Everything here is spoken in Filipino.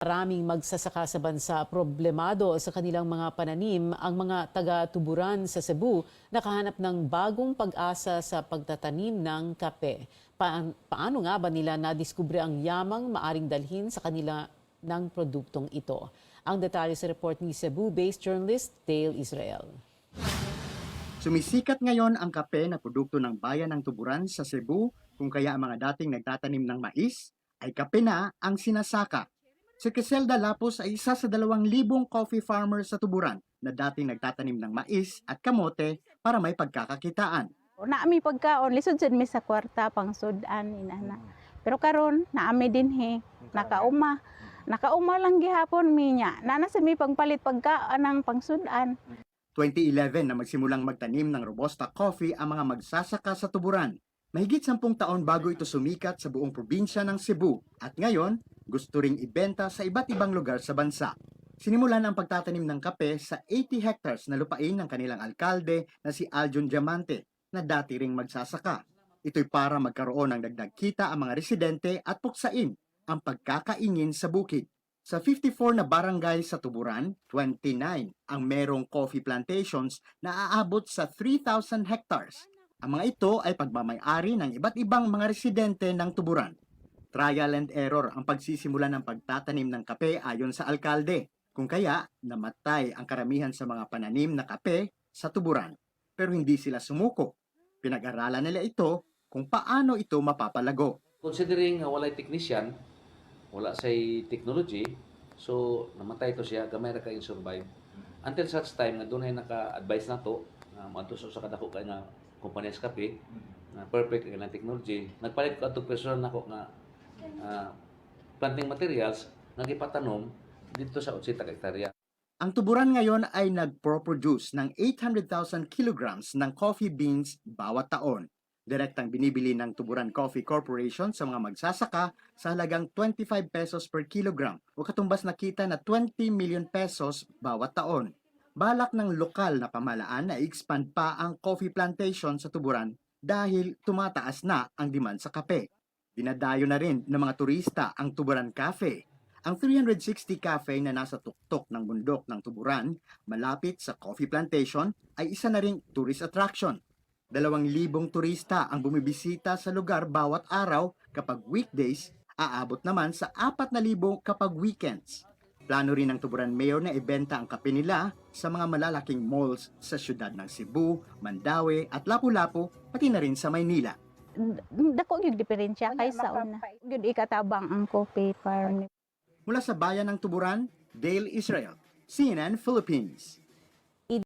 Maraming magsasaka sa bansa problemado sa kanilang mga pananim ang mga taga-tuburan sa Cebu nakahanap ng bagong pag-asa sa pagtatanim ng kape. Paan- paano nga ba nila nadiskubre ang yamang maaring dalhin sa kanila ng produktong ito? Ang detalye sa report ni Cebu-based journalist Dale Israel. Sumisikat ngayon ang kape na produkto ng bayan ng Tuburan sa Cebu kung kaya ang mga dating nagtatanim ng mais ay kape na ang sinasaka. Si Criselda Lapos ay isa sa dalawang libong coffee farmer sa Tuburan na dating nagtatanim ng mais at kamote para may pagkakakitaan. Naami pagkaon, lisod jud mi sa kwarta pang sudan inana. Pero karon naami din he, nakauma. Nakauma lang gihapon mi nya. Nana sa mi pagpalit pagkaan ng pangsudan. 2011 na magsimulang magtanim ng Robusta coffee ang mga magsasaka sa Tuburan. Mahigit sampung taon bago ito sumikat sa buong probinsya ng Cebu at ngayon gusto ring ibenta sa iba't ibang lugar sa bansa. Sinimulan ang pagtatanim ng kape sa 80 hectares na lupain ng kanilang alkalde na si Aljun Diamante na dati ring magsasaka. Ito'y para magkaroon ng dagdag kita ang mga residente at puksain ang pagkakaingin sa bukid. Sa 54 na barangay sa Tuburan, 29 ang merong coffee plantations na aabot sa 3,000 hectares. Ang mga ito ay pagmamayari ng iba't ibang mga residente ng Tuburan. Trial and error ang pagsisimula ng pagtatanim ng kape ayon sa alkalde. Kung kaya, namatay ang karamihan sa mga pananim na kape sa Tuburan. Pero hindi sila sumuko. Pinag-aralan nila ito kung paano ito mapapalago. Considering nga walay technician, wala say technology, so namatay to siya, gamay ra kay survive. Until such time nga dunay naka-advise na to, nga maadto sa kadako kay nga kumpanya sa kape, na perfect nga technology. Nagpalit ko atong personal nako nga ah, planting materials nga gipatanom dito sa 80 ka hektarya. Ang tuburan ngayon ay nagpro-produce ng 800,000 kilograms ng coffee beans bawat taon. Direktang binibili ng Tuburan Coffee Corporation sa mga magsasaka sa halagang 25 pesos per kilogram o katumbas na kita na 20 million pesos bawat taon. Balak ng lokal na pamalaan na i-expand pa ang coffee plantation sa Tuburan dahil tumataas na ang demand sa kape. Dinadayo na rin ng mga turista ang Tuburan Cafe ang 360 Cafe na nasa tuktok ng bundok ng Tuburan, malapit sa coffee plantation, ay isa na ring tourist attraction. Dalawang libong turista ang bumibisita sa lugar bawat araw kapag weekdays, aabot naman sa apat na libo kapag weekends. Plano rin ng Tuburan Mayor na ibenta ang kape nila sa mga malalaking malls sa syudad ng Cebu, Mandaue at Lapu-Lapu, pati na rin sa Maynila. Dako gyud diferensya kay sa una. Gyud ikatabang ang coffee farm. Mula sa bayan ng Tuburan, Dale Israel, CNN Philippines.